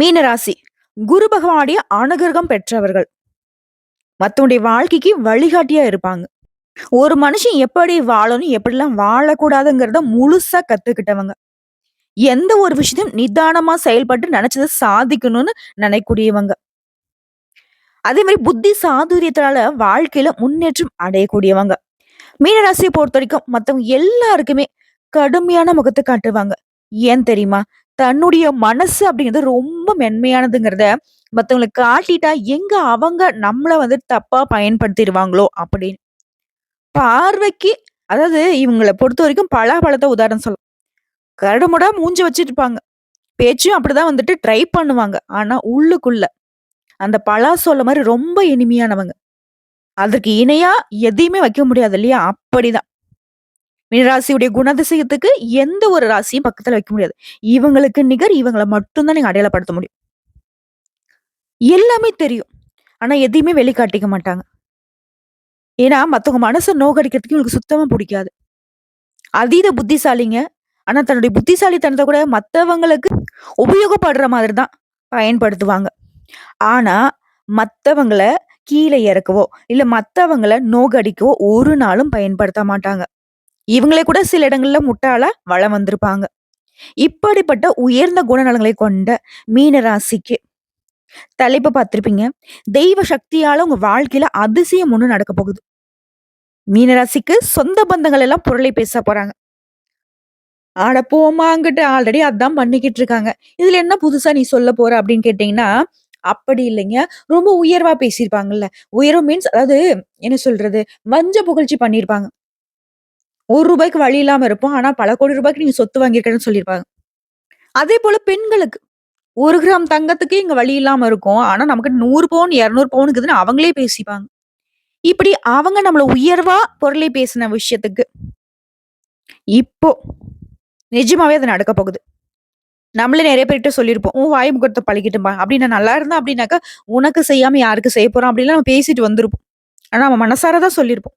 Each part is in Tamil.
மீனராசி. குரு பகவானுடைய அனுகிரகம் பெற்றவர்கள். மத்தவங்களுடைய வாழ்க்கைக்கு வழிகாட்டியா இருப்பாங்க. ஒரு மனுஷன் எப்படி வாழணும் எப்படிலாம் வாழக்கூடாதுங்கிறத முழுசா கத்துக்கிட்டவங்க. எந்த ஒரு விஷயத்தையும் நிதானமா செயல்பட்டு நினைச்சதை சாதிக்கணும்னு நினைக்கூடியவங்க அதே மாதிரி புத்தி சாதுரியத்தினால வாழ்க்கையில முன்னேற்றம் அடையக்கூடியவங்க. மீனராசியை பொறுத்த வரைக்கும் மத்தவங்க எல்லாருக்குமே கடுமையான முகத்தை காட்டுவாங்க. ஏன் தெரியுமா? தன்னுடைய மனசு அப்படிங்கிறது ரொம்ப மென்மையானதுங்கிறத மற்றவங்களுக்கு காட்டிட்டா எங்க அவங்க நம்மளை வந்து தப்பா பயன்படுத்திடுவாங்களோ அப்படின்னு. பார்வைக்கு அதாவது இவங்களை பொறுத்த வரைக்கும் பலாப்பழத்தை உதாரணம் சொல்லலாம். கருமுடா மூஞ்சி வச்சுட்டு இருப்பாங்க பேச்சும் அப்படிதான் வந்துட்டு ட்ரை பண்ணுவாங்க. ஆனா உள்ளுக்குள்ள அந்த பலா சொல்ல மாதிரி ரொம்ப இனிமையானவங்க. அதற்கு இணையா எதையுமே வைக்க முடியாது இல்லையா? அப்படிதான். மீனராசியுடைய குணதிசயத்துக்கு எந்த ஒரு ராசியும் பக்கத்துல வைக்க முடியாது. இவங்களுக்கு நிகர் இவங்களை மட்டும்தான் நீங்க அடையாளப்படுத்த முடியும். எல்லாமே தெரியும். ஆனா எதையுமே வெளிக்காட்டிக்க மாட்டாங்க. ஏன்னா மத்தவங்க மனசை நோக்கடிக்கிறதுக்கு இவங்களுக்கு சுத்தமா பிடிக்காது. அதீத புத்திசாலிங்க. ஆனா தன்னுடைய புத்திசாலித்தனத்தை கூட மற்றவங்களுக்கு உபயோகப்படுற மாதிரி தான் பயன்படுத்துவாங்க. ஆனா மற்றவங்களை கீழே இறக்கவோ இல்ல மற்றவங்களை நோகடிக்கவோ ஒரு நாளும் பயன்படுத்த மாட்டாங்க. இவங்களே கூட சில இடங்கள்ல முட்டாளா வளம் வந்திருப்பாங்க. இப்படிப்பட்ட உயர்ந்த குணநலங்களை கொண்ட மீன ராசிக்கு தலைப்பு பார்த்திருப்பீங்க. தெய்வ சக்தியால உங்க வாழ்க்கையில அதிசயம் ஒண்ணு நடக்க போகுது. மீனராசிக்கு சொந்த பந்தங்கள் எல்லாம் பொருளை பேச போறாங்க. ஆட போமாங்கிட்டு ஆல்ரெடி அதான் பண்ணிக்கிட்டு இருக்காங்க. இதுல என்ன புதுசா நீ சொல்ல போற அப்படின்னு கேட்டீங்கன்னா அப்படி இல்லைங்க. ரொம்ப உயர்வா பேசியிருப்பாங்கல்ல. உயர்வு மீன்ஸ் அதாவது என்ன சொல்றது? வஞ்ச புகழ்ச்சி பண்ணியிருப்பாங்க. ஒரு ரூபாய்க்கு வழி இல்லாம இருப்போம். ஆனா பல கோடி ரூபாய்க்கு நீங்க சொத்து வாங்கியிருக்கேன்னு சொல்லியிருப்பாங்க. அதே போல பெண்களுக்கு ஒரு கிராம் தங்கத்துக்கு இங்க வழி இல்லாம இருக்கும். ஆனா நமக்கு நூறு பவுன் இரநூறு பவுனுக்குதுன்னு அவங்களே பேசிப்பாங்க. இப்படி அவங்க நம்மள உயர்வா பொருளை பேசின விஷயத்துக்கு இப்போ நிஜமாவே அது நடக்க போகுது. நம்மளே நிறைய பேர்கிட்ட சொல்லியிருப்போம். உன் வாய் முகத்தை பழகிட்டுமா? அப்படி நான் நல்லா இருந்தா அப்படின்னாக்கா உனக்கு செய்யாம யாருக்கு செய்ய போறோம் அப்படிலாம் நம்ம பேசிட்டு வந்திருப்போம். ஆனா நம்ம மனசாரதான் சொல்லியிருப்போம்.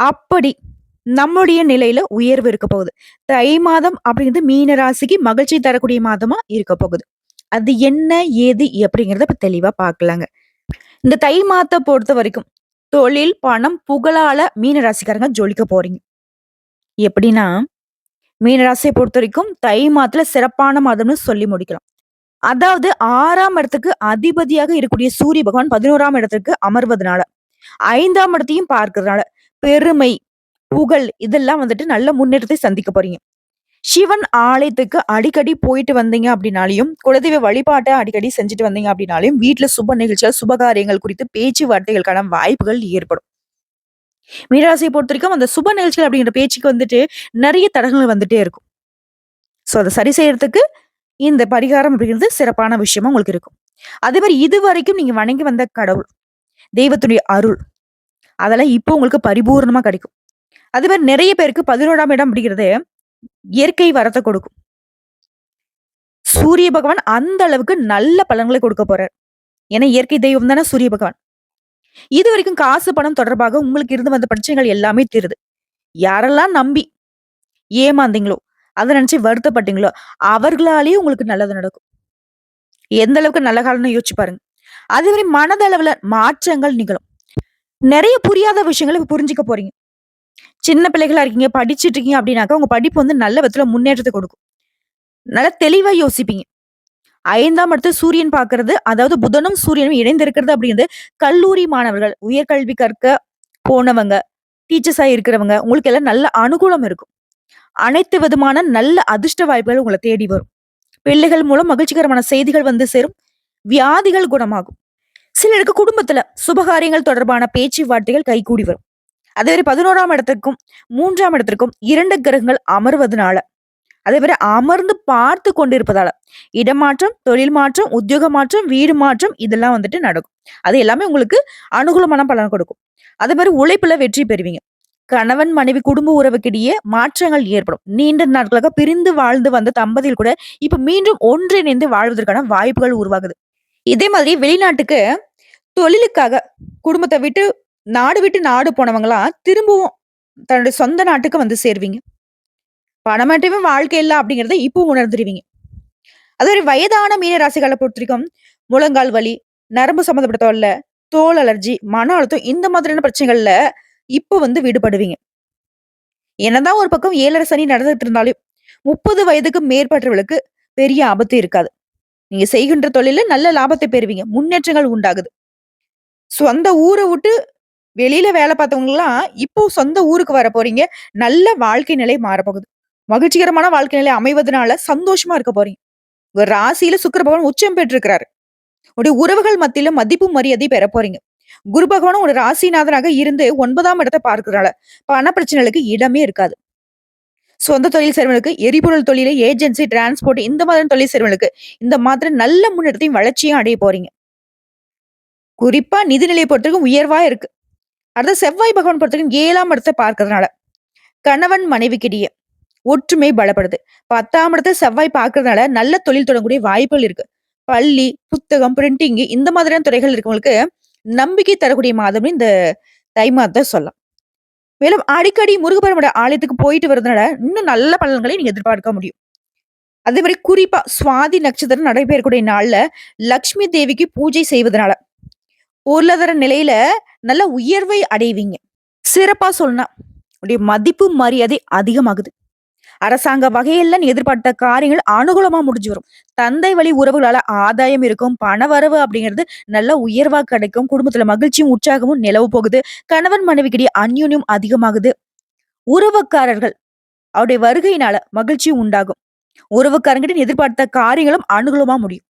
அப்படி நம்முடைய நிலையில உயர்வு இருக்க போகுது. தை மாதம் அப்படிங்கிறது மீன ராசிக்கு மகிழ்ச்சி தரக்கூடிய மாதமா இருக்க போகுது. அது என்ன ஏது அப்படிங்கிறத இப்ப தெளிவா பார்க்கலாங்க இந்த தை மாதத்தை பொறுத்த வரைக்கும் தொழில் பணம் புகழால மீன ராசிக்காரங்க ஜொலிக்க போறீங்க. எப்படின்னா மீன ராசியை பொறுத்த வரைக்கும் தை மாதத்துல சிறப்பான மாதம்னு சொல்லி முடிக்கலாம். அதாவது ஆறாம் இடத்துக்கு அதிபதியாக இருக்கக்கூடிய சூரிய பகவான் பதினோராம் இடத்துக்கு அமர்வதனால ஐந்தாம் இடத்தையும் பார்க்கறதுனால பெருமை புகழ் இதெல்லாம் வந்துட்டு நல்ல முன்னேற்றத்தை சந்திக்க போறீங்க. சிவன் ஆலயத்துக்கு அடிக்கடி போயிட்டு வந்தீங்க அப்படின்னாலையும் குலதெய்வ வழிபாட்டை அடிக்கடி செஞ்சுட்டு வந்தீங்க அப்படின்னாலையும் வீட்டுல சுப நிகழ்ச்சிகள் சுபகாரியங்கள் குறித்து பேச்சுவார்த்தைகளுக்கான வாய்ப்புகள் ஏற்படும். மீனராசியை பொறுத்த வரைக்கும் அந்த சுப நிகழ்ச்சிகள் அப்படிங்கிற பேச்சுக்கு வந்துட்டு நிறைய தடங்கள் வந்துட்டே இருக்கும். ஸோ அதை சரி செய்யறதுக்கு இந்த பரிகாரம் அப்படிங்கிறது சிறப்பான விஷயமா உங்களுக்கு இருக்கும். அதே மாதிரி இது வரைக்கும் நீங்க வணங்கி வந்த கடவுள் தெய்வத்துடைய அருள் அதெல்லாம் இப்போ உங்களுக்கு பரிபூர்ணமா கிடைக்கும். அதே மாதிரி நிறைய பேருக்கு பதினோராம் இடம் அப்படிங்கிறது இயற்கை வரத்தை கொடுக்கும். சூரிய பகவான் அந்த அளவுக்கு நல்ல பலன்களை கொடுக்க போறார். ஏன்னா இயற்கை தெய்வம் தானே சூரிய பகவான். இது வரைக்கும் காசு பணம் தொடர்பாக உங்களுக்கு இருந்து வந்த பிரச்சனைகள் எல்லாமே தீருது. யாரெல்லாம் நம்பி ஏமாந்தீங்களோ அதை நினைச்சு வருத்தப்பட்டீங்களோ அவர்களாலேயே உங்களுக்கு நல்லது நடக்கும். எந்த அளவுக்கு நல்ல காலம்னு யோசிச்சு பாருங்க. அதே மாதிரி மனதளவுல மாற்றங்கள் நிகழும். நிறைய புரியாத விஷயங்களை புரிஞ்சுக்க போறீங்க. சின்ன பிள்ளைகளா இருக்கீங்க படிச்சுட்டு இருக்கீங்க அப்படின்னாக்கா உங்க படிப்பு வந்து நல்ல விதத்துல முன்னேற்றத்தை கொடுக்கும். நல்லா தெளிவா யோசிப்பீங்க. ஐந்தாம் இடத்து சூரியன் பார்க்கிறது அதாவது புதனும் சூரியனும் இணைந்து இருக்கிறது அப்படிங்கிறது கல்லூரி மாணவர்கள் உயர்கல்வி கற்க போனவங்க டீச்சர்ஸா இருக்கிறவங்க உங்களுக்கு எல்லாம் நல்ல அனுகூலம் இருக்கும். அனைத்து விதமான நல்ல அதிர்ஷ்ட வாய்ப்புகள் உங்களை தேடி வரும். பிள்ளைகள் மூலம் மகிழ்ச்சிகரமான செய்திகள் வந்து சேரும். வியாதிகள் குணமாகும். சிலருக்கு குடும்பத்துல சுபகாரியங்கள் தொடர்பான பேச்சுவார்த்தைகள் கைகூடி வரும். அதே மாதிரி பதினோராம் இடத்திற்கும் மூன்றாம் இடத்திற்கும் இரண்டு கிரகங்கள் அமர்வதனால அதே மாதிரி அமர்ந்து பார்த்து கொண்டிருப்பதால இடமாற்றம் தொழில் மாற்றம் உத்தியோக மாற்றம் வீடு மாற்றம் இதெல்லாம் வந்துட்டு நடக்கும். அது எல்லாமே உங்களுக்கு அனுகூலமான பலன் கொடுக்கும். அதே மாதிரி உழைப்புல வெற்றி பெறுவீங்க. கணவன் மனைவி குடும்ப உறவுக்கிடையே மாற்றங்கள் ஏற்படும். நீண்ட நாட்களாக பிரிந்து வாழ்ந்து வந்த தம்பதியில் கூட இப்ப மீண்டும் ஒன்றிணைந்து வாழ்வதற்கான வாய்ப்புகள் உருவாகுது. இதே மாதிரி வெளிநாட்டுக்கு தொழிலுக்காக குடும்பத்தை விட்டு நாடு விட்டு நாடு போனவங்களா திரும்பவும் தன்னுடைய சொந்த நாட்டுக்கு வந்து சேருவீங்க பணம் மட்டுமே வாழ்க்கை இல்லை அப்படிங்கிறத இப்போ உணர்ந்துருவீங்க அதே வயதான மீன ராசிகளை பொறுத்திருக்கும் முழங்கால் வலி, நரம்பு சம்மந்தப்பட்ட தொல்ல, தோல் அலர்ஜி, மன அழுத்தம் இந்த மாதிரியான பிரச்சனைகள்ல இப்போ வந்து விடுபடுவீங்க. என்னதான் ஒரு பக்கம் ஏழரை சனி நடந்துட்டு இருந்தாலும், 30 வயதுக்கு மேற்பட்டவர்களுக்கு பெரிய ஆபத்து இருக்காது. நீங்க செய்கின்ற தொழிலில் நல்ல லாபத்தை பெறுவீங்க. முன்னேற்றங்கள் உண்டாகுது. சொந்த ஊரை விட்டு வெளியில வேலை பார்த்தவங்கலாம், இப்போ சொந்த ஊருக்கு வர போறீங்க. நல்ல வாழ்க்கை நிலை மாறப்போகுது. மகிழ்ச்சிகரமான வாழ்க்கை நிலை அமைவதனால சந்தோஷமா இருக்க போறீங்க. உங்க ராசியில சுக்கர பகவான் உச்சம் பெற்றிருக்கிறாரு. உடைய உறவுகள் மத்தியில மதிப்பு மரியாதை பெற போறீங்க. குரு பகவானும் ஒரு ராசிநாதனாக இருந்து ஒன்பதாம் இடத்த பார்க்கிறனால, பண பிரச்சனைகளுக்கு இடமே இருக்காது. சொந்த தொழில் செய்றவங்களுக்கு, எரிபொருள் தொழில ஏஜென்சி, டிரான்ஸ்போர்ட் இந்த மாதிரி தொழில் செய்றவங்களுக்கு, இந்த மாதிரி நல்ல முன்னேற்றத்தையும், வளர்ச்சியும் அடைய போறீங்க. குறிப்பா நிதிநிலையை பொறுத்தவரைக்கும் உயர்வா இருக்கு. அடுத்து செவ்வாய் பகவான் பொறுத்தவரைக்கும் ஏழாம் இடத்தை பார்க்கறதுனால கணவன் மனைவிக்கிடையே ஒற்றுமை பலப்படுது. பத்தாம் இடத்தை செவ்வாய் பார்க்கறதுனால நல்ல தொழில் தொடங்கக்கூடிய வாய்ப்புகள் இருக்கு. பள்ளி, புத்தகம், பிரிண்டிங் இந்த மாதிரியான துறைகள் இருக்கவங்களுக்கு, நம்பிக்கை தரக்கூடிய மாதம்னு இந்த தை மாதத்தை சொல்லலாம். மேலும் அடிக்கடி முருகப்பெருமானுடைய ஆலயத்துக்கு போயிட்டு வரதுனால, இன்னும் நல்ல பலன்களை நீங்க எதிர்பார்க்க முடியும். அதே மாதிரி குறிப்பா சுவாதி நட்சத்திரம் நடைபெறக்கூடிய நாள்ல, லக்ஷ்மி தேவிக்கு பூஜை செய்வதனால, பொருளாதார நிலையில நல்ல உயர்வை அடைவீங்க. சிறப்பா சொல்லணும்னா, உடைய மதிப்பு, மரியாதை அதிகமாகுது. அரசாங்க வகையில எதிர்பார்த்த காரியங்கள் அனுகூலமா முடிஞ்சு வரும். தந்தை வழி உறவுகளால ஆதாயம் இருக்கும். பணவரவு அப்படிங்கிறது நல்ல உயர்வா கிடைக்கும். குடும்பத்துல மகிழ்ச்சியும், உற்சாகமும் நிலவு போகுது. கணவன் மனைவிக்கிடையே அந்யூன்யம் அதிகமாகுது. உறவுக்காரர்கள் அவருடைய வருகையினால மகிழ்ச்சியும் உண்டாகும். உறவுக்காரங்கிட்ட எதிர்பார்த்த காரியங்களும் அனுகூலமா முடியும்.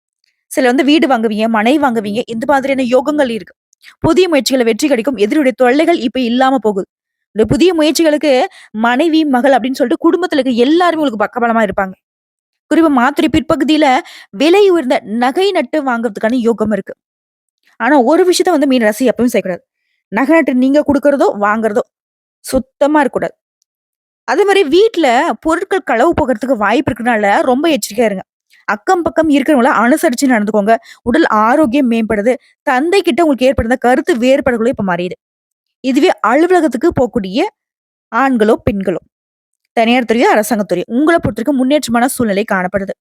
சில வந்து வீடு வாங்குவீங்க, மனை வாங்குவீங்க. இந்த மாதிரியான யோகங்கள் இருக்கு. புதிய முயற்சிகளை வெற்றி கிடைக்கும். எதிரியுடைய தொல்லைகள் இப்ப இல்லாம போகுது. இந்த புதிய முயற்சிகளுக்கு மனைவி, மகள் அப்படின்னு சொல்லிட்டு குடும்பத்துல இருக்க எல்லாருமே உங்களுக்கு பக்கபலமா இருப்பாங்க. குறிப்பா மாத்துரை பிற்பகுதியில விலை உயர்ந்த நகை நட்டு வாங்குறதுக்கான யோகம் இருக்கு. ஆனா ஒரு விஷயத்த வந்து மீன் ரசி எப்பவும் செய்யக்கூடாது. நகை நட்டு நீங்க கொடுக்கறதோ வாங்குறதோ சுத்தமா இருக்கக்கூடாது. அதே மாதிரி வீட்டுல பொருட்கள் களவு போகிறதுக்கு வாய்ப்பு இருக்கிறதுனால ரொம்ப எச்சரிக்கையா இருங்க. அக்கம் பக்கம் இருக்கிறவங்கள அனுசரிச்சு நடந்துக்கோங்க. உடல் ஆரோக்கியம் மேம்படுது. தந்தை கிட்ட உங்களுக்கு ஏற்படுத்த கருத்து வேறுபாடுகளோ இப்ப மாறியுது இதுவே அலுவலகத்துக்கு போகக்கூடிய ஆண்களோ, பெண்களோ, தனியார் துறையோ, அரசாங்கத்துறையோ உங்களை பொறுத்தவரைக்கும் முன்னேற்றமான சூழ்நிலை காணப்படுது.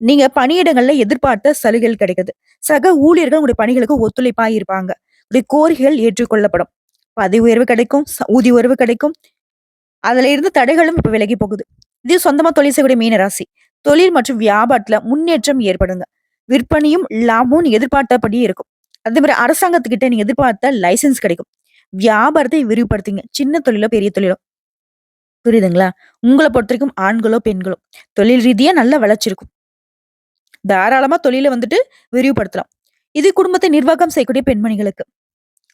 நீங்க பணியிடங்கள்ல எதிர்பார்த்த சலுகைகள் கிடைக்குது. சக ஊழியர்கள் உங்களுடைய பணிகளுக்கு ஒத்துழைப்பா இருப்பாங்க. உங்களுடைய கோரிக்கைகள் ஏற்றுக்கொள்ளப்படும். பதவி உயர்வு கிடைக்கும். ச ஊதிய உயர்வு கிடைக்கும். அதுல இருந்து தடைகளும் இப்ப விலகி போகுது. இது சொந்தமா தொழில் செய்யக்கூடிய மீன ராசி. தொழில் மற்றும் வியாபாரத்துல முன்னேற்றம் ஏற்படுங்க. விற்பனையும், லாபமும் நீங்க எதிர்பார்த்தபடியே இருக்கும். அதே மாதிரி அரசாங்கத்துக்கிட்ட நீங்க எதிர்பார்த்த லைசென்ஸ் கிடைக்கும். வியாபாரத்தை விரிவுபடுத்துங்க. சின்ன தொழிலோ, பெரிய தொழிலோ. புரியுதுங்களா? உங்களை பொறுத்த வரைக்கும் ஆண்களோ, பெண்களோ தொழில் ரீதியா நல்ல வளர்ச்சி இருக்கும். தாராளமா தொழிலை வந்துட்டு விரிவுபடுத்தலாம். இது குடும்பத்தை நிர்வாகம் செய்யக்கூடிய பெண்மணிகளுக்கு.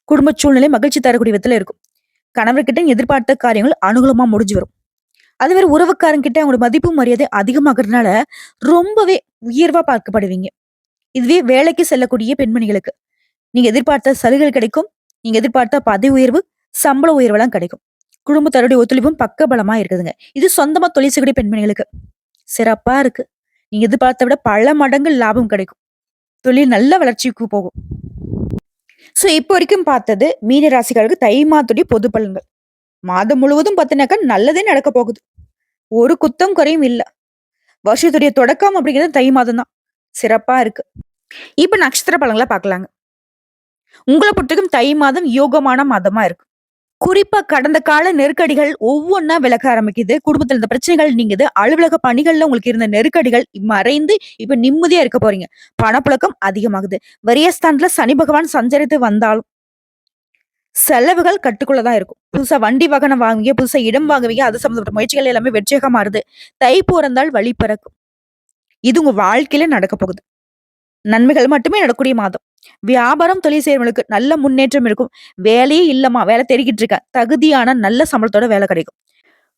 குடும்ப சூழ்நிலை மகிழ்ச்சி தரக்கூடிய விதத்துல இருக்கும். கணவர்கிட்ட எதிர்பார்த்த காரியங்கள் அனுகூலமா முடிஞ்சு வரும். அதே மாதிரி உறவுக்காரங்கிட்ட அவங்களோட மதிப்பு, மரியாதை அதிகமாகறதுனால ரொம்பவே உயர்வா பார்க்கப்படுவீங்க. இதுவே வேலைக்கு செல்லக்கூடிய பெண்மணிகளுக்கு, நீங்க எதிர்பார்த்த சலுகைகள் கிடைக்கும். நீங்க எதிர்பார்த்த பதவி உயர்வு, சம்பள உயர்வெல்லாம் கிடைக்கும். குடும்பத்தாருடைய ஒத்துழைப்பும் பக்கபலமா இருக்குதுங்க. இது சொந்தமா தொழில் செய்யக்கூடிய பெண்மணிகளுக்கு. சிறப்பா இருக்கு. நீங்க எதிர்பார்த்த விட பல மடங்கு லாபம் கிடைக்கும். தொழில் நல்ல வளர்ச்சிக்கு போகும். சோ இப்போ வரைக்கும் பார்த்தது மீன ராசிகளுக்கு தை மாதத்துடைய பொது பலன்கள். மாதம் முழுவதும் பார்த்தீங்கன்னாக்கா நல்லதே நடக்க போகுது. ஒரு குத்தம் குறையும் இல்ல. வருஷத்துடைய தொடக்கம் அப்படிங்கிறது தை மாதம் தான். சிறப்பா இருக்கு. இப்ப நட்சத்திர பழங்களை பார்க்கலாங்க. உங்களை பொறுத்தவரைக்கும் தை மாதம் யோகமான மாதமா இருக்கு. குறிப்பா கடந்த கால நெருக்கடிகள் ஒவ்வொன்னா விலக ஆரம்பிக்குது. குடும்பத்துல இருந்த பிரச்சனைகள் நீங்குது. அலுவலக பணிகள்ல உங்களுக்கு இருந்த நெருக்கடிகள் மறைந்து இப்ப நிம்மதியா இருக்க போறீங்க. பணப்புழக்கம் அதிகமாகுது. வரியஸ்தான்ல சனி பகவான் சஞ்சரித்து வந்தாலும் செலவுகள் கட்டுக்குள்ள தான் இருக்கும். புதுசா வண்டி வாகனம் வாங்குவீங்க, புதுசா இடம் வாங்குவீங்க. அது சம்மந்தப்பட்ட முயற்சிகள் எல்லாமே வெற்றியாக மாறுது. தை பொறந்தால் வழி பிறக்கும். இது உங்க வாழ்க்கையில நடக்க போகுது. நன்மைகள் மட்டுமே நடக்கக்கூடிய மாதம். வியாபாரம், தொழில் செய்யறவங்களுக்கு நல்ல முன்னேற்றம் இருக்கும். வேலையே இல்லமா வேலை தெரிகிட்டு இருக்கேன். தகுதியான நல்ல சம்பளத்தோட வேலை கிடைக்கும்.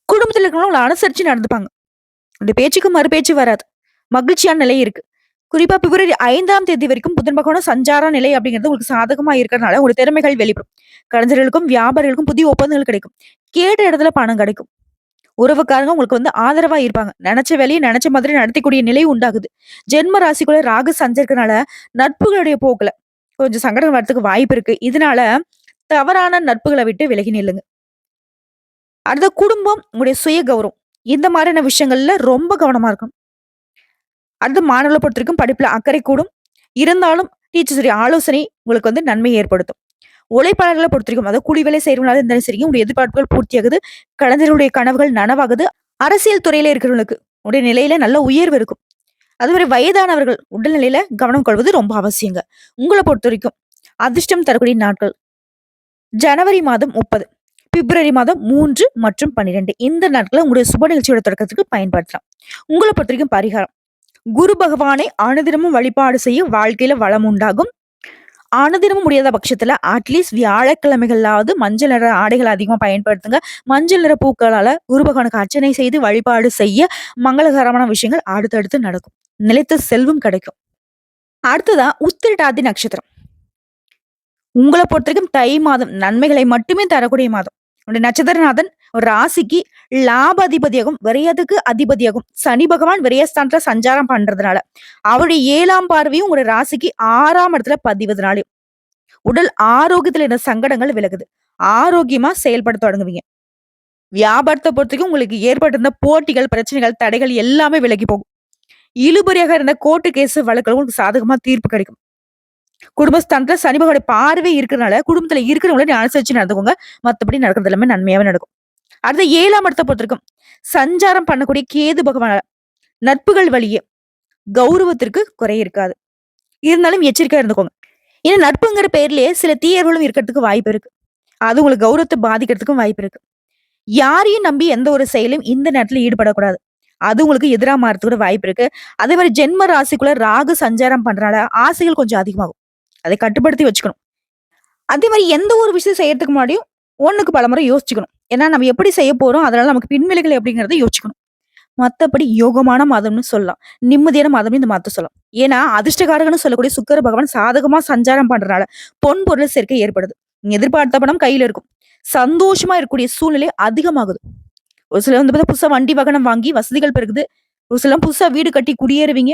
குடும்பத்தில் இருக்கிறவங்க அனுசரிச்சு நடந்துப்பாங்க. இந்த பேச்சுக்கு மறு பேச்சு வராது. மகிழ்ச்சியான நிலை இருக்கு. குறிப்பா பிப்ரவரி ஐந்தாம் தேதி வரைக்கும் புதன் பகவான சஞ்சார நிலை அப்படிங்கிறது உங்களுக்கு சாதகமா இருக்கிறதுனால உங்களுடைய திறமைகள் வெளிப்படும். கலைஞர்களுக்கும், வியாபாரிகளுக்கும் புதிய ஒப்பந்தங்கள் கிடைக்கும். கேட்ட இடத்துல பணம் கிடைக்கும். உறவுக்காரங்க உங்களுக்கு வந்து ஆதரவா இருப்பாங்க. நினைச்ச வேலையை நினைச்ச மாதிரி நடத்தக்கூடிய நிலை உண்டாகுது. ஜென்ம ராசிக்குள்ள ராகு சஞ்சரிக்கிறனால நட்புகளுடைய போக்குல கொஞ்சம் சங்கடம் வரத்துக்கு வாய்ப்பு இருக்கு. இதனால தவறான நட்புகளை விட்டு விலகி நில்லுங்க. அடுத்த குடும்பம், உங்களுடைய சுய கௌரவம். இந்த மாதிரியான விஷயங்கள்ல ரொம்ப கவனமா இருக்கணும். அடுத்து மாணவர்களை பொறுத்தவரைக்கும் படிப்புல அக்கறை கூடும். இருந்தாலும் டீச்சர்ஸுடைய ஆலோசனை உங்களுக்கு வந்து நன்மை ஏற்படுத்தும். உழைப்பாளர்களை பொறுத்தவரைக்கும் அதாவது கூலி வேலை செய்றவங்களா இருந்தாலும் சரி, உங்களுடைய எதிர்பார்ப்புகள் பூர்த்தியாகுது. கலைஞர்களுடைய கனவுகள் நனவாகுது. அரசியல் துறையில இருக்கிறவங்களுக்கு உடைய நிலையில நல்ல உயர்வு இருக்கும். அதுமாதிரி வயதானவர்கள் உடல்நிலையில கவனம் கொள்வது ரொம்ப அவசியங்க. உங்கள பொறுத்தவரைக்கும் அதிர்ஷ்டம் தரக்கூடிய நாட்கள் ஜனவரி மாதம் 30, பிப்ரவரி மாதம் மூன்று மற்றும் 12 இந்த நாட்களை உங்களுடைய சுப நிகழ்ச்சியோட தொடக்கத்துக்கு பயன்படுத்தலாம். உங்கள பொறுத்தவரைக்கும் பரிகாரம் குரு பகவானை அனுதினமும் வழிபாடு செய்ய வாழ்க்கையில வளம் உண்டாகும். அனுதினமும் முடியாத பட்சத்துல அட்லீஸ்ட் வியாழக்கிழமைகளாவது மஞ்சள் நிற ஆடைகளை அதிகமாக பயன்படுத்துங்க. மஞ்சள் நிற பூக்களால குரு பகவானுக்கு அர்ச்சனை செய்து வழிபாடு செய்ய மங்களகரமான விஷயங்கள் அடுத்தடுத்து நடக்கும். நிலைத்த செல்வம் கிடைக்கும். அடுத்ததா உத்திரட்டாதி நட்சத்திரம். உங்கள பொறுத்தவரைக்கும் தை மாதம் நன்மைகளை மட்டுமே தரக்கூடிய மாதம். உங்களுடைய நட்சத்திரநாதன் ராசிக்கு லாபாதிபதியாகும், விரயத்துக்கு அதிபதியாகும். சனி பகவான் விரயஸ்தானத்துல சஞ்சாரம் பண்றதுனால, அவருடைய ஏழாம் பார்வையும் உங்களுடைய ராசிக்கு ஆறாம் இடத்துல பதிவதுனாலே உடல் ஆரோக்கியத்துல இருந்த சங்கடங்கள் விலகுது. ஆரோக்கியமா செயல்பட தொடங்குவீங்க. வியாபாரத்தை பொறுத்தவரைக்கும் உங்களுக்கு ஏற்பட்டிருந்த போட்டிகள், பிரச்சனைகள், தடைகள் எல்லாமே விலகி போகும். இழுபறியாக இருந்த கோர்ட்டு கேஸ் வழக்குகள் உங்களுக்கு சாதகமா தீர்ப்பு கிடைக்கும். குடும்பஸ்தானத்துல சனி பகவானுடைய பார்வை இருக்கிறனால, குடும்பத்துல இருக்கிறவங்கள அனுசரிச்சு நடந்துக்கோங்க. மத்தபடி நடக்கிறது எல்லாமே நன்மையாவே நடக்கும். அடுத்து 7ஆம் இடத்த பொறுத்திருக்கும் சஞ்சாரம் பண்ணக்கூடிய கேது பகவான நட்புகள் வழியே கௌரவத்திற்கு குறை இருக்காது. இருந்தாலும் எச்சரிக்கையா இருந்துக்கோங்க. ஏன்னா நட்புங்கிற பேர்லயே சில தீயர்களும் இருக்கிறதுக்கு வாய்ப்பு இருக்கு. அது உங்களுக்கு கௌரவத்தை பாதிக்கிறதுக்கும் வாய்ப்பு இருக்கு. யாரையும் நம்பி எந்த ஒரு செயலும் இந்த நேரத்துல ஈடுபடக்கூடாது. அது உங்களுக்கு எதிராக மாறதுக்கு கூட வாய்ப்பு இருக்கு. அதே மாதிரி ஜென்ம ராசிக்குள்ள ராகு சஞ்சாரம் பண்றனால ஆசைகள் கொஞ்சம் அதிகமாகும். அதை கட்டுப்படுத்தி வச்சுக்கணும். அதே மாதிரி எந்த ஒரு விஷயம் செய்யறதுக்கு முன்னாடியும் 1க்கு பலமுறை யோசிச்சுக்கணும். ஏன்னா நம்ம எப்படி செய்ய போறோம்? அதனால நமக்கு பின்விளைகள் அப்படிங்கிறத யோசிக்கணும் மத்தபடி யோகமான மதம்னு சொல்லலாம். நிம்மதியான மதம்னு இந்த மதத்தை சொல்லலாம். ஏன்னா அதிர்ஷ்டகாரகன்னு சொல்லக்கூடிய சுக்கர பகவான் சாதகமா சஞ்சாரம் பண்றதுனால பொன் பொருள் சேர்க்கை ஏற்படுது. எதிர்பார்த்த பணம் கையில இருக்கும். சந்தோஷமா இருக்கக்கூடிய சூழ்நிலை அதிகமாகுது. ஒரு சிலர் வந்து பார்த்தா புதுசா வண்டி வாகனம் வாங்கி வசதிகள் பெருகுது. ஒரு சிலர் புதுசா வீடு கட்டி குடியேறுவீங்க.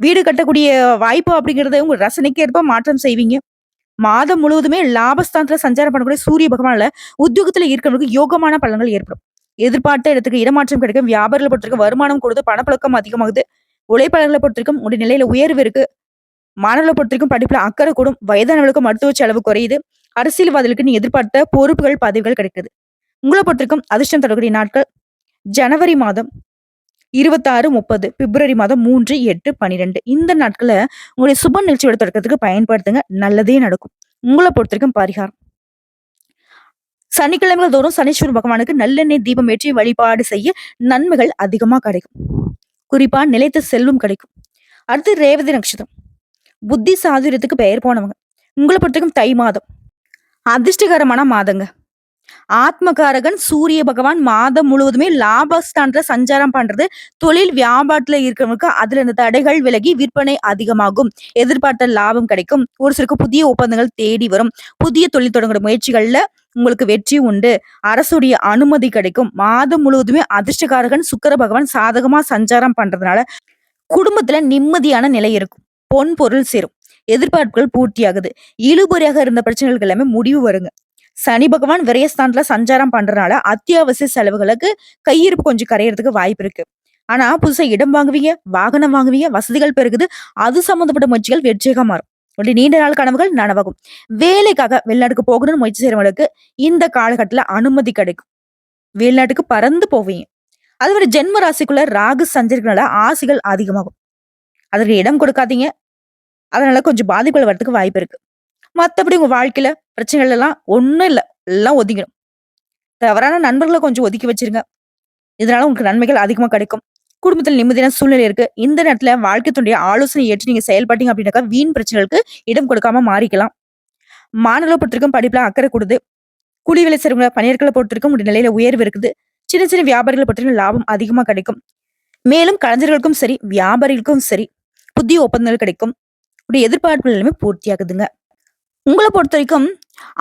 வீடு கட்டக்கூடிய வாய்ப்பு அப்படிங்கிறத உங்க ரசனைக்கு ஏற்ப மாற்றம் செய்வீங்க. மாதம் முழுவதுமே லாபஸ்தானத்துல சஞ்சாரம் பண்ணக்கூடிய சூரிய பகவான்ல உத்தியோகத்துல இருக்கிறவங்களுக்கு யோகமான பலன்கள் ஏற்படும். எதிர்பார்த்த இடத்துக்கு இடமாற்றம் கிடைக்கும். வியாபாரங்களை பொறுத்தவரைக்கும் வருமானம் கொடுத்து பணப்பழக்கம் அதிகமாகுது. உழைப்பாளர்களை பொறுத்தவரைக்கும் உடைய நிலையில உயர்வு இருக்கு. மாணவர்களை பொறுத்திருக்கும் படிப்புல அக்கறை கூடும். வயதானவர்களுக்கு மருத்துவ செலவு குறையுது. அரசியல்வாதிகளுக்கு நீ எதிர்பார்த்த பொறுப்புகள், பதவிகள் கிடைக்குது. உங்களை பொறுத்திருக்கும் அதிர்ஷ்டம் தொடர்கூடிய நாட்கள் ஜனவரி மாதம் 26, 30, பிப்ரவரி மாதம் 3, 8, 12 இந்த நாட்கள உங்களுடைய சுப நிகழ்ச்சியோட தொடக்கத்துக்கு பயன்படுத்துங்க. நல்லதே நடக்கும். உங்கள பொறுத்தவரைக்கும் பரிகாரம் சனிக்கிழமைகள் தோறும் சனீஸ்வர பகவானுக்கு நல்லெண்ணெய் தீபம் ஏற்றி வழிபாடு செய்ய நன்மைகள் அதிகமா கிடைக்கும். குறிப்பா நிலைத்த செல்வம் கிடைக்கும். அடுத்து ரேவதி நட்சத்திரம். புத்தி சாதுரியத்துக்கு பெயர் போனவங்க. உங்களை பொறுத்தவரைக்கும் தை மாதம். அதிர்ஷ்டகரமான மாதங்க. ஆத்மகாரகன் சூரிய பகவான் மாதம் முழுவதுமே லாபஸ்தானத்துல சஞ்சாரம் பண்றது தொழில் வியாபாரத்துல இருக்கிறவங்களுக்கு அதுல இந்த தடைகள் விலகி விற்பனை அதிகமாகும். எதிர்பார்த்த லாபம் கிடைக்கும். ஒரு சிலருக்கு புதிய ஒப்பந்தங்கள் தேடி வரும். புதிய தொழில் தொடங்குற முயற்சிகள்ல உங்களுக்கு வெற்றி உண்டு. அரசுடைய அனுமதி கிடைக்கும். மாதம் முழுவதுமே அதிர்ஷ்டகாரகன் சுக்கர பகவான் சாதகமா சஞ்சாரம் பண்றதுனால குடும்பத்துல நிம்மதியான நிலை இருக்கும். பொன் பொருள் சேரும். எதிர்பார்ப்புகள் பூர்த்தியாகுது. இழுபறியாக இருந்த பிரச்சனைகள் எல்லாமே முடிவு வருங்க. சனி பகவான் விரயஸ்தானத்துல சஞ்சாரம் பண்றதுனால அத்தியாவசிய செலவுகளுக்கு கையிருப்பு கொஞ்சம் கரையறதுக்கு வாய்ப்பு இருக்கு. ஆனா புதுசா இடம் வாங்குவீங்க, வாகனம் வாங்குவீங்க, வசதிகள் பெருகுது. அது சம்பந்தப்பட்ட முயற்சிகள் வெற்றிகா மாறும். அப்படி நீண்ட நாள் கனவுகள் நனவாகும். வேலைக்காக வெளிநாட்டுக்கு போகணும்னு முயற்சி செய்யறவங்களுக்கு இந்த காலகட்டத்துல அனுமதி கிடைக்கும். வெளிநாட்டுக்கு பறந்து போவீங்க. அது ஒரு ஜென்ம ராசிக்குள்ள ராகு சஞ்சரிக்கனால ஆசைகள் அதிகமாகும். அதற்கு இடம் கொடுக்காதீங்க. அதனால கொஞ்சம் பாதிப்புகள் வரதுக்கு வாய்ப்பு இருக்கு. மற்றபடி உங்க வாழ்க்கையில பிரச்சனைகள் எல்லாம் ஒண்ணும் இல்ல. எல்லாம் ஒதுங்கிடும். தவறான நண்பர்களை கொஞ்சம் ஒதுக்கி வச்சிருங்க. இதனால உங்களுக்கு நன்மைகள் அதிகமா கிடைக்கும். குடும்பத்தில் நிம்மதியான சூழ்நிலை இருக்கு. இந்த நேரத்துல வாழ்க்கை துண்டிய ஆலோசனை ஏற்று நீங்க செயல்பட்டீங்க அப்படின்னாக்கா வீண் பிரச்சனைகளுக்கு இடம் கொடுக்காம மாறிக்கலாம். மாணவர்களை பொறுத்திருக்கும் படிப்புல அக்கறை கூடுது. கூலி வேலை செய்றவங்க பணியர்களை பொறுத்திருக்கும் உடைய நிலையில உயர்வு இருக்குது. சின்ன சின்ன வியாபாரிகளை பொறுத்தவரைக்கும் லாபம் அதிகமா கிடைக்கும். மேலும் கலைஞர்களுக்கும் சரி, வியாபாரிகளுக்கும் சரி புதிய ஒப்பந்தங்கள் கிடைக்கும். உடைய எதிர்பார்ப்புகள் எல்லாமே பூர்த்தியாகுதுங்க. உங்களை பொறுத்த வரைக்கும்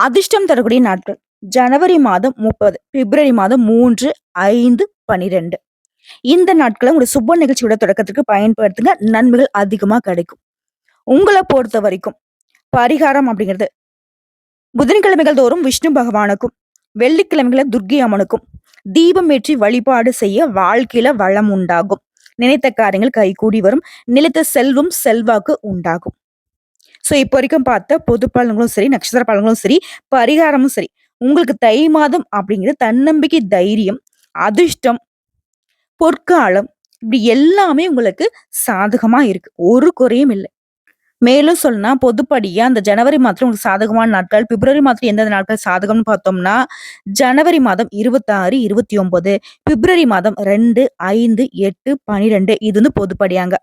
அதிர்ஷ்டம் தரக்கூடிய நாட்கள் ஜனவரி மாதம் 30, பிப்ரவரி மாதம் 3, 5, 12 இந்த நாட்களை உங்களுடைய சுப நிகழ்ச்சியோட தொடக்கத்துக்கு பயன்படுத்துங்க. நன்மைகள் அதிகமா கிடைக்கும். உங்களை பொறுத்த வரைக்கும் பரிகாரம் அப்படிங்கிறது புதன்கிழமைகள் தோறும் விஷ்ணு பகவானுக்கும், வெள்ளிக்கிழமைகளை துர்க்கை அம்மனுக்கும் தீபம் ஏற்றி வழிபாடு செய்ய வாழ்க்கையில வளம் உண்டாகும். நினைத்த காரியங்கள் கைகூடி வரும். நிலைத்த செல்வம், செல்வாக்கு உண்டாகும். ஸோ இப்போ வரைக்கும் பார்த்த பொது பலன்களும் சரி, நட்சத்திர பலன்களும் சரி, பரிகாரமும் சரி, உங்களுக்கு தை மாதம் அப்படிங்கிறது தன்னம்பிக்கை, தைரியம், அதிர்ஷ்டம், பொற்காலம் இப்படி எல்லாமே உங்களுக்கு சாதகமா இருக்கு. ஒரு குறையும் இல்லை மேலும் சொல்லணும்னா பொதுப்படியா அந்த ஜனவரி மாதம் உங்களுக்கு சாதகமான நாட்கள், பிப்ரவரி மாதத்துல எந்தெந்த நாட்கள் சாதகம்னு பார்த்தோம்னா, ஜனவரி மாதம் 26, 29, பிப்ரவரி மாதம் 2, 5, 8, 12 இது வந்து பொதுப்படியாங்க.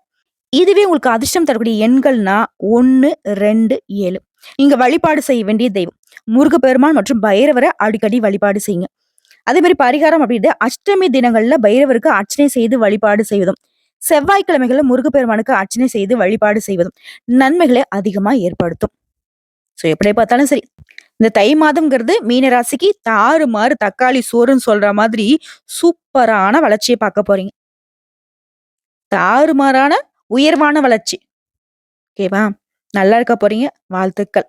இதுவே உங்களுக்கு அதிர்ஷ்டம் தரக்கூடிய எண்கள்னா ஒன்று ரெண்டு ஏழு நீங்கள் வழிபாடு செய்ய வேண்டிய தெய்வம் முருகப்பெருமான் மற்றும் பைரவரை அடிக்கடி வழிபாடு செய்யுங்க. அதே மாதிரி பரிகாரம் அப்படின்றது அஷ்டமி தினங்களில் பைரவருக்கு அர்ச்சனை செய்து வழிபாடு செய்வதும், செவ்வாய்க்கிழமைகளில் முருகப்பெருமானுக்கு அர்ச்சனை செய்து வழிபாடு செய்வதும் நன்மைகளை அதிகமாக ஏற்படுத்தும். ஸோ எப்படி பார்த்தாலும் சரி, இந்த தை மாதம்ங்கிறது மீனராசிக்கு தாறு தாறுமாறு தக்காளி சோறுன்னு சொல்ற மாதிரி சூப்பரான வளர்ச்சியை பார்க்க போறீங்க. தாறுமாறான உயர்வான வளர்ச்சி. ஓகேவா? நல்லா இருக்க போறீங்க. வாழ்த்துக்கள்.